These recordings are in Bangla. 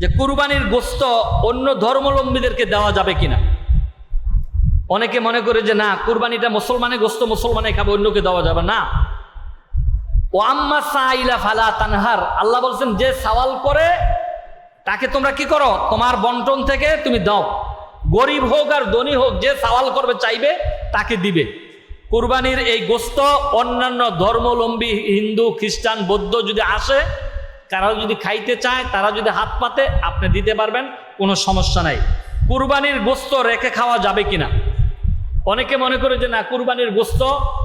যে কুরবানির গোস্ত অন্য ধর্মলম্বীদেরকে দেওয়া যাবে কিনা? অনেকে মনে করে যে না, কুরবানিটা মুসলমানের গোস্ত, মুসলমানে খাবে, অন্যকে দেওয়া যাবে না। ও আম্মা সাইলা ফালা তানহার, আল্লাহ বলছেন, যে সওয়াল করে, তাকে তোমরা কি করো? তোমার বন্টন থেকে তুমি দাও। গরিব হোক আর ধনী হোক, যে সওয়াল করবে, চাইবে, তাকে দিবে। কুরবানির এই গোস্ত অন্যান্য ধর্মলম্বী হিন্দু, খ্রিস্টান, বৌদ্ধ যদি আসে তারা যদি খাইতে চায় তারা যদি হাত পাতে, আপনি দিতে পারবেন, কোনো সমস্যা নাই। কুরবানির গোস্ত রেখে খাওয়া যাবে কিনা? অনেকে মনে করে যে, না, কুরবানির গোস্ত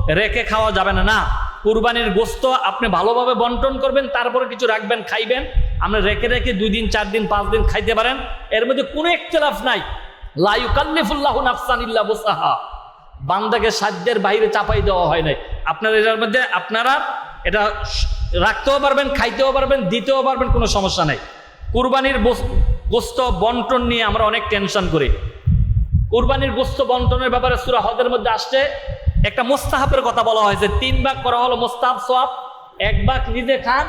রেখে খাওয়া যাবে না। না, কুরবানির গোস্ত আপনি ভালোভাবে বন্টন করবেন, তারপরে কিছু রাখবেন, খাইবেন। আপনি রেখে রেখে দুই দিন, চার দিন, পাঁচ দিন খাইতে পারেন। এর মধ্যে কোনো একতলাফ নাই। লাইকাল্লিফুল্লাহ বান্দাকে সাধ্যের বাইরে চাপাই দেওয়া হয় নাই। আপনার এটার মধ্যে আপনারা এটা রাখতেও পারবেন, খাইতেও পারবেন, দিতেও পারবেন, কোনো সমস্যা নাই। কুরবানির গোস্ত বন্টন নিয়ে আমরা অনেক টেনশন করি। কুরবানির গোস্ত বন্টনের ব্যাপারে সুরা হদের মধ্যে আসছে, একটা মোস্তাহাবের কথা বলা হয়েছে, তিন ভাগ করা হলো মোস্তাহাব সোয়াব এক ভাগ নিজে খান,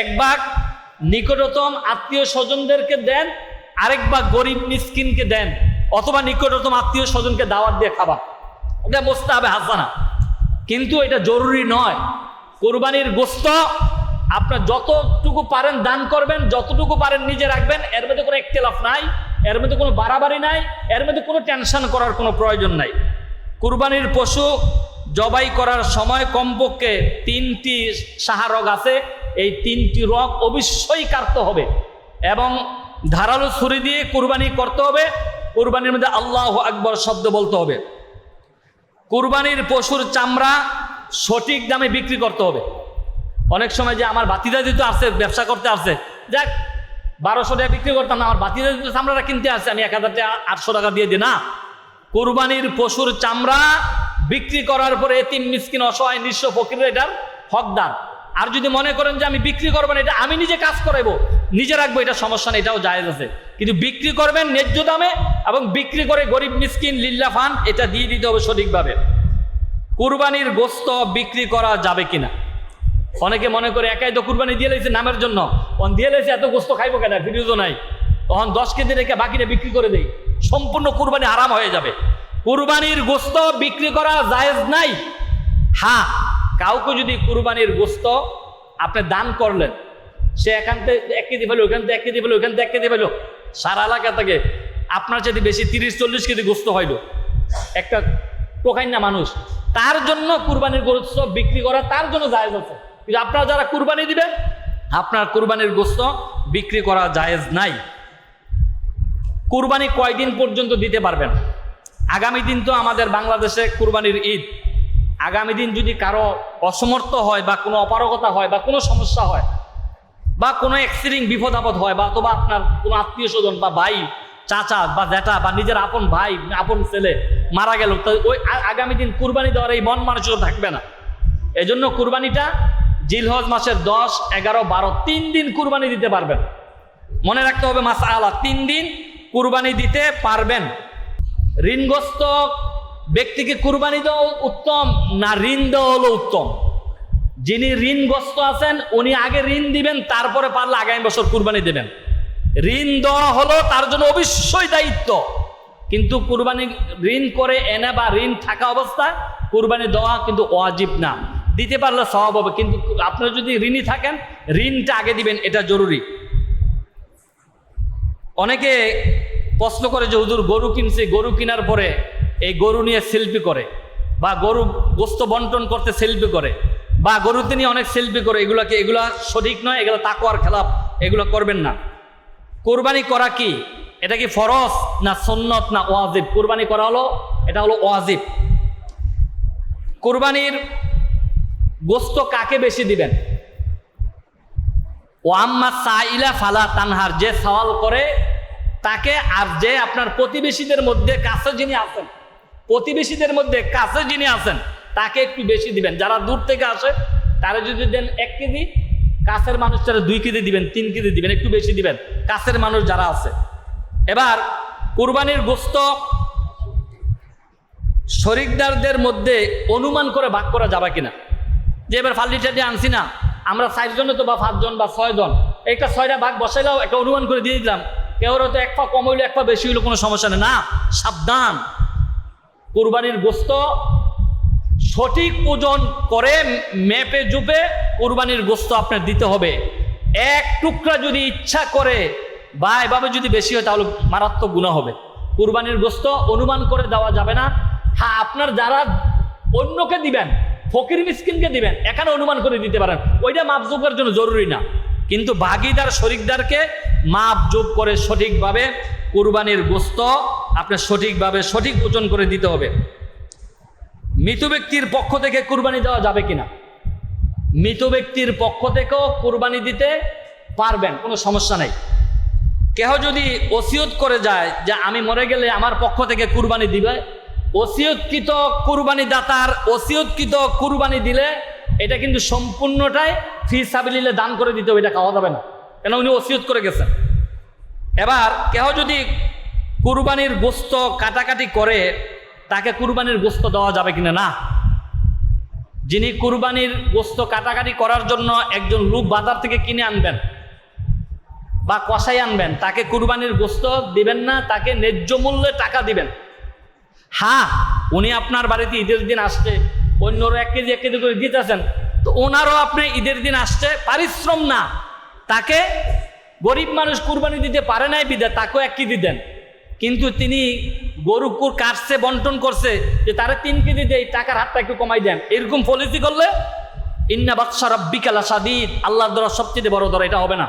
এক ভাগ নিকটতম আত্মীয় স্বজনদেরকে দেন, আরেক ভাগ গরিব মিসকিনকে দেন, অথবা নিকটতম আত্মীয় স্বজনকে দাওয়াত দিয়ে খাবার। এটা মোস্তাহাবে হাসানা। কিন্তু এটা জরুরি নয়। কোরবানির গোস্ত আপনার যতটুকু পারেন দান করবেন, যতটুকু পারেন নিজে রাখবেন, এর মধ্যে কোনো একটেলাফ নাই, এর মধ্যে কোনো বাড়াবাড়ি নাই, এর মধ্যে কোনো টেনশন করার কোনো প্রয়োজন নাই। কুরবানির পশু জবাই করার সময় কমপক্ষে তিনটি সাহারগ আছে, এই তিনটি রগ অবশ্যই কাটতে হবে এবং ধারালো ছুরি দিয়ে কুরবানি করতে হবে, কুরবানির মধ্যে আল্লাহ আকবর শব্দ বলতে হবে। কুরবানির পশুর চামড়া সঠিক দামে বিক্রি করতে হবে। অনেক সময় যে আমার বাতিদা দিত আসছে, ব্যবসা করতে আসছে, যাক, বারোশো টাকা বিক্রি করতাম না, আমার বাতিদা দিত চামড়াটা কিনতে আসছে, আমি এক হাজার টাকা, আটশো টাকা দিয়ে দিই না। কোরবানির পশুর চামড়া বিক্রি করার পরে এতিম, মিসকিন, অসহায়, নিঃস্ব ফকিরের এটার হকদার। আর যদি মনে করেন যে আমি বিক্রি করব না, এটা আমি নিজে কাজ করাইবো, নিজে রাখব, এটা সমস্যা নেই, এটাও জায়েজ আছে। কিন্তু বিক্রি করবেন ন্যায্য দামে এবং বিক্রি করে গরিব, মিসকিন, লিল্লা ফান, এটা দিয়ে দিতে হবে সঠিকভাবে। কুরবানির গোস্ত বিক্রি করা যাবে কিনা? অনেকে মনে করে একাই তো কুরবানি দিয়ে লাইছে নামের জন্য। অন দিয়ে লাইছে, এত গোস্ত খাইবো কেন? ফিরিজও নাই। তখন দশ কেজি রেখে বাকিটা বিক্রি করে দেই। সম্পূর্ণ কুরবানি আরাম হয়ে যাবে। কুরবানির গোস্ত বিক্রি করা জায়েজ নাই? হ্যাঁ কাউকে যদি কুরবানির গোস্ত আপনি দান করলেন, সে এখান থেকে এক কেজি পেল ওখান থেকে এক কেজি পেল ওখান থেকে এক কেজি পেল সারা এলাকা থেকে আপনার যদি বেশি তিরিশ, চল্লিশ কেজি গোস্ত হইল। একটা টোকাই না মানুষ তার জন্য কুরবানির গোস্ত বিক্রি করা তার জন্য জায়েজ আছে। কিন্তু আপনারা যারা কুরবানি দিবেন, আপনার কুরবানির গোস্ত বিক্রি করা জায়েজ নাই। কুরবানি কয়দিন পর্যন্ত দিতে পারবেন? আগামী দিন তো আমাদের বাংলাদেশে কুরবানির ঈদ। আগামী দিন যদি কারও অসমর্থ হয় বা কোনো অপারগতা হয় বা কোনো সমস্যা হয় বা কোনো অ্যাক্সিডেন্ট বিপদ আপদ হয় বা অথবা আপনার কোনো আত্মীয় স্বজন বা ভাই চাচা বা জ্যাঠা বা নিজের আপন ভাই, আপন ছেলে মারা গেল, তো ওই আগামী দিন কুরবানি দেওয়ার এই মন মানুষের থাকবে না। এজন্য কুরবানিটা জিলহজ মাসের দশ, এগারো, বারো, তিন দিন কুরবানি দিতে পারবেন। মনে রাখতে হবে মাস আলা তিন দিন কুরবানি দিতে পারবেন। ঋণগ্রস্ত ব্যক্তিকে কুরবানি দেওয়া উত্তম না ঋণ দেওয়া হলো উত্তম? যিনি ঋণগ্রস্ত আছেন, উনি আগে ঋণ দিবেন, তারপরে পারলে আগামী বছর কুরবানি দেবেন। ঋণ দেওয়া হলো, তার জন্য অবশ্যই দায়িত্ব। কিন্তু কুরবানি ঋণ করে এনে বা ঋণ থাকা অবস্থায় কুরবানি দেওয়া কিন্তু অজীব না। দিতে পারলে সহব হবে, কিন্তু আপনারা যদি ঋণই থাকেন, ঋণটা আগে দিবেন, এটা জরুরি। অনেকে প্রশ্ন করে যে, হুজুর, গরু কিনছে, গরু কেনার পরে এই গরু নিয়ে সেলফি করে বা গরু গোস্ত বন্টন করতে সেলফি করে বা গরুতে নিয়ে অনেক সেলফি করে এগুলোকে এগুলা সঠিক নয়? এগুলো তাকুয়ার খেলাপ এগুলো করবেন না। কোরবানি করা কি? এটা কি ফরজ না সন্নত না ওয়াজিব? কোরবানি করা হলো, এটা হলো ওয়াজিব। কোরবানির গোস্ত কাকে বেশি দিবেন? ও আম্মা সাইলা ফালা তানহার, যে সওয়াল করে তাকে আর যে আপনার প্রতিবেশীদের মধ্যে কাছে যিনি আছেন, প্রতিবেশীদের মধ্যে কাছে যিনি আছেন, তাকে একটু বেশি দিবেন। যারা দূর থেকে আসে, তারা যদি দেন এক কেজি কাছের মানুষ যারা দুই কেজি দিবেন, তিন কেজি দিবেন, একটু বেশি দিবেন, কাছের মানুষ যারা আছে। এবার কুরবানির গোস্ত শরিকদারদের মধ্যে অনুমান করে ভাগ করা যাবে কিনা? যে এবার ফাল্লিটা দিয়ে আনছি না, আমরা চারজনে তো বা পাঁচজন বা ছয়জন একটা ছয়টা ভাগ বসাইলাও একটা অনুমান করে দিয়ে দিলাম, কেউ হয়তো এক পা কম হইল, এক পা বেশি হইল, কোনো সমস্যা নেই। না, সাবধান। কোরবানির গোস্ত সঠিক ওজন করে, মেপে, জুপে কুরবানির গোস্ত আপনার দিতে হবে। এক টুকরা যদি ইচ্ছা করে, বা এভাবে যদি বেশি হয়, তাহলে মারাত্মক গুণা হবে। কুরবানির গোস্ত অনুমান করে দেওয়া যাবে না। হ্যাঁ আপনার যারা অন্যকে দিবেন, ফকির মিসকিনকে দিবেন, এখানে অনুমান করে দিতে পারেন। ওইটা মাপজোপের জন্য জরুরি না। কিন্তু ভাগিদার শরিকদারকে মাপ যোগ করে সঠিকভাবে কুরবানির গোস্ত আপনার সঠিকভাবে সঠিক ওজন করে দিতে হবে। মৃত ব্যক্তির পক্ষ থেকে কুরবানি দেওয়া যাবে কিনা? মৃত ব্যক্তির পক্ষ থেকেও কুরবানি দিতে পারবেন, কোনো সমস্যা নেই। কেহ যদি ওসিয়ত করে যায় যে আমি মরে গেলে আমার পক্ষ থেকে কুরবানি দিবে, ওসিয়তকৃত কুরবানি দাতার ওসিয়তকৃত কুরবানি দিলে এটা কিন্তু সম্পূর্ণটাই ফি সাবিলিলে দান করে দিতে হবে, এটা খাওয়া যাবে না। কেন উনি ওসিয়ত করে গেছেন? এবার কেহ যদি কুরবানির গোস্ত কাটাকাটি করে, তাকে কুরবানির গোস্ত দেওয়া যাবে কিনা না? যিনি কুরবানির গোস্ত কাটাকাটি করার জন্য একজন লোক বাজার থেকে কিনে আনবেন বা কষাই আনবেন, তাকে কুরবানির গোস্ত দিবেন না, তাকে ন্যায্য মূল্যে টাকা দিবেন। হ্যাঁ উনি আপনার বাড়িতে ঈদের দিন আসছে, অন্যরা এক কেজি এক কেজি করে দিতেছেন, তো ওনারও আপনি ঈদের দিন আসছে পারিশ্রম না। তাকে গরিব মানুষ কুরবানি দিতে পারে নাই বিদে তাকেও এক কেজি দেন। কিন্তু তিনি গরু কুর কাটছে, বন্টন করছে, যে তারা তিন কেজি দেয় টাকার হাতটা একটু কমাই দেন। এরকম পলিসি করলে ইন্না বাদশা রব্বিকালা সাদিদ আল্লাহর দ্বারা সবচেয়ে বড় ধরা এটা হবে না।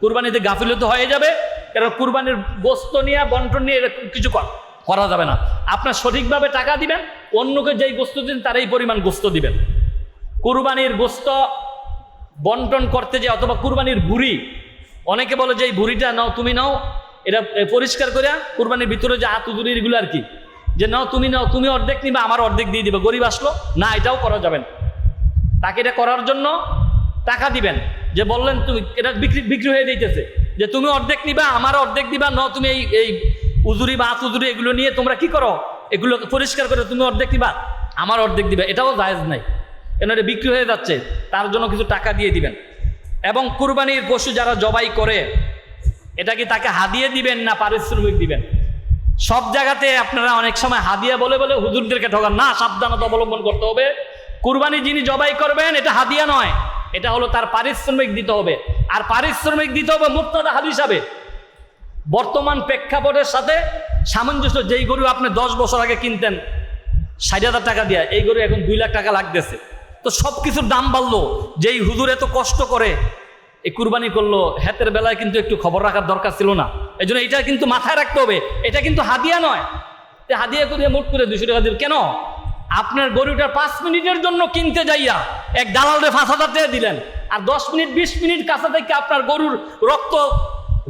কুরবানিতে গাফিলত হয়ে যাবে কারণ কুরবানির গোস্ত নিয়ে, বন্টন নিয়ে কিছু কর- করা যাবে না। আপনার সঠিকভাবে টাকা দিবেন, অন্যকে যেই গোস্ত দিন তার এই পরিমাণ গোস্ত দিবেন। কুরবানির গোস্ত বন্টন করতে যে, অথবা কুরবানির ভুড়ি, অনেকে বলে যে, এই ভুড়িটা নাও, তুমি নাও এটা পরিষ্কার করে কুরবানির ভিতরে যে আতুদুরি এগুলো আর কি, যে নাও তুমি নাও, তুমি অর্ধেক নিবা, আমার অর্ধেক দিয়ে দিবে, গরিব আসলো, না, এটাও করা যাবে না। তাকে এটা করার জন্য টাকা দিবেন, যে বললেন তুমি, এটা বিক্রি বিক্রি হয়ে দিতেছে যে তুমি অর্ধেক নিবা, আমার অর্ধেক দিবা ন তুমি এই এই উজুরি বা আতুজুরি এগুলো নিয়ে তোমরা কি করো, এগুলো পরিষ্কার করে তুমি অর্ধেক নিবা, আমার অর্ধেক দিবে, এটাও জায়েজ নাই। কেন এটা বিক্রি হয়ে যাচ্ছে, তার জন্য কিছু টাকা দিয়ে দিবেন। এবং কুরবানির পশু যারা জবাই করে এটা কি তাকে হাদিয়ে দিবেন না পারিশ্রমিক দিবেন? সব জায়গাতে আপনারা অনেক সময় হাদিয়া বলে বলে হুজুরদেরকে ঠকান, না, সাবধানতা অবলম্বন করতে হবে। কুরবানি যিনি জবাই করবেন, এটা হাদিয়া নয়। এটা হলো তার পারিশ্রমিক দিতে হবে। আর পারিশ্রমিক দিতে হবে মুক্তাদা হাদ হিসাবে। বর্তমান প্রেক্ষাপটের সাথে সামঞ্জস্য, যেই গরু আপনি দশ বছর আগে কিনতেন, ষাট হাজার টাকা দিয়ে, এই গরু এখন দুই লাখ টাকা লাগতেছে। তো সব কিছুর দাম বাড়লো। যেই হুজুর এত কষ্ট করে এই কুরবানি করল, হাতের বেলায় কিন্তু একটু খবর রাখার দরকার ছিল না। এই জন্য এটা কিন্তু মাথায় রাখতে হবে। এটা কিন্তু হাদিয়া নয়। হাদিয়া করিয়া মোট করে দুশো টাকা দিল। কেন? আপনার গরুটা পাঁচ মিনিটের জন্য কিনতে যাইয়া এক দালালরে পাঁচ হাজার টাকা দিলেন। আর দশ মিনিট, বিশ মিনিট কাছা থেকে আপনার গরুর রক্ত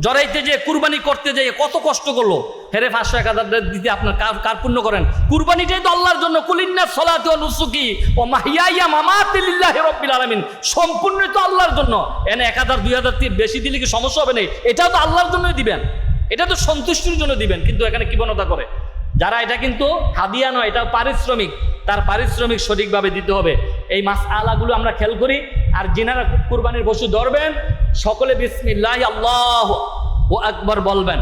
জড়াইতে যে কুরবানি করতে যেয়ে কত কষ্ট করল। হেরে পাঁচশো এক হাজার দিতে আপনার কার কার পুণ্য করেন? কুরবানিটাই তো আল্লাহর জন্য। কুলিন্না সলাতে ও নুসুকি ও মাহিয়া মামাতিল্লাহ রব্বিল আলামিন। সম্পূর্ণ তো আল্লাহর জন্য। এনে এক হাজার, দুই হাজার বেশি দিলে কি সমস্যা হবে না এটাও তো আল্লাহর জন্যই দিবেন। এটা তো সন্তুষ্টির জন্য দিবেন। কিন্তু এখানে কৃপণতা করে? যারা এটা কিন্তু হাদিয়া নয় এটা পারিশ্রমিক। তার পারিশ্রমিক সঠিকভাবে দিতে হবে। এই মাস আলাগুলো আমরা খেয়াল করি। আর যিনারা কুরবানির পশু ধরবেন, সকলে বিসমিল্লাহ আল্লাহ ও একবার বলবেন।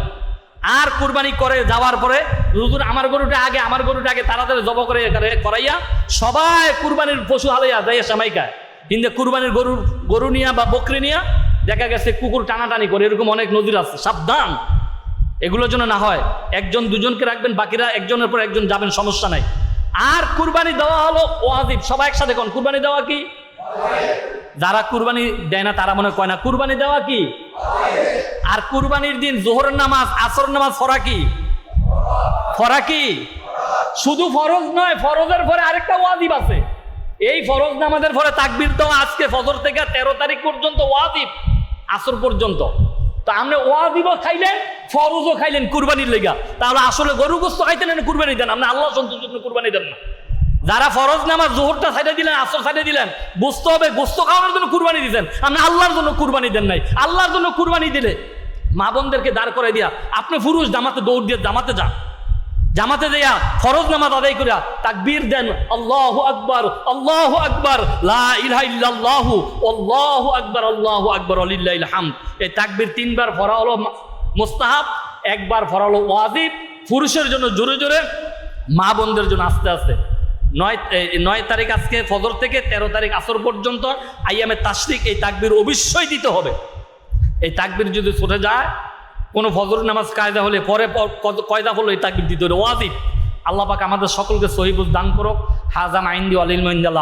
আর কুরবানি করে যাওয়ার পরে হুজুর, আমার গরুটা আগে, আমার গরুটা আগে তাড়াতাড়ি জব করে করে- করাইয়া সবাই কুরবানির পশু হালাইয়া যাইয়া সামাইকায়। কিন্তু কুরবানির গরুর গরু নিয়া বা বকরি নিয়া দেখা গেছে কুকুর টানাটানি করে, এরকম অনেক নদীর আছে। সাবধান। এগুলোর জন্য না হয়, একজন দুজনকে রাখবেন, বাকিরা একজনের পর একজন যাবেন, সমস্যা নাই। আর কুরবানি দেওয়া হলো ওয়াজিব, সবাই একসাথে কোন? কুরবানি দেওয়া কি? যারা কুরবানি দেয় না তারা মনে কয় না। কুরবানি দেওয়া কি? আর কুরবানির দিন জোহরের নামাজ আসর নামাজ ফরা কি? ফরা কি? শুধু ফরজ নয়, ফরজের পরে আরেকটা ওয়াজিব আছে। এই ফরজ নামাজের পরে তাকবির তো আজকে ফজর থেকে তেরো তারিখ পর্যন্ত ওয়াজিব, আসর পর্যন্ত। তো আপনি ওয়াজিবও খাইলেন, ফরজও খাইলেন কুরবানির লেগা। তাহলে আসলে গরু গোস্ত খাইতেন কুরবানি দেন। আপনি আল্লাহ সন্তুষ্ট কুরবানি দেন না। যারা ফরজ নামাজ জোহরটা সাইডে দিলেন, আসর সাইডে দিলেন, বুঝতে হবে গোস্ত খাওয়ানোর জন্য কুরবানি দিতেন আপনি আল্লাহর জন্য কুরবানি দেন নাই। আল্লাহর জন্য কুরবানি দিলে মা বোনদেরকে দাঁড় করে দিয়া, আপনি পুরুষ জামাতে দৌড় দিয়ে জামাতে যান জামাতে দেয়া ফরজ নামাজ আদায় করিয়া তাকবীর দেন, আল্লাহ আকবার আল্লাহ আকবার, লা ইলাহা ইল্লাল্লাহু, আল্লাহু আকবার আল্লাহু আকবার আলিল্লাহিল হামদ। এই তাকবীর তিনবার পড়া হলো মুস্তাহাব, একবার পড়া হলো ওয়াজিব। পুরুষের জন্য জোরে জোরে, মা বোনদের জন্য আস্তে আস্তে। নয় নয় তারিখ আজকে ফজর থেকে তেরো তারিখ আসর পর্যন্ত আইয়ামে তাসরিক এই তাকবির অবশ্যই দিতে হবে। এই তাকবির যদি ছুটে যায়, কোনো ফজর নামাজ কায়দা হলে পরে কয়দা হলো এই তাকবির দিতে হলে ওয়াজিব। আল্লাহ পাক আমাদের সকলকে সহিবুজ দান করুক। হাজাম আইন্দি আলিল মহিন্দাল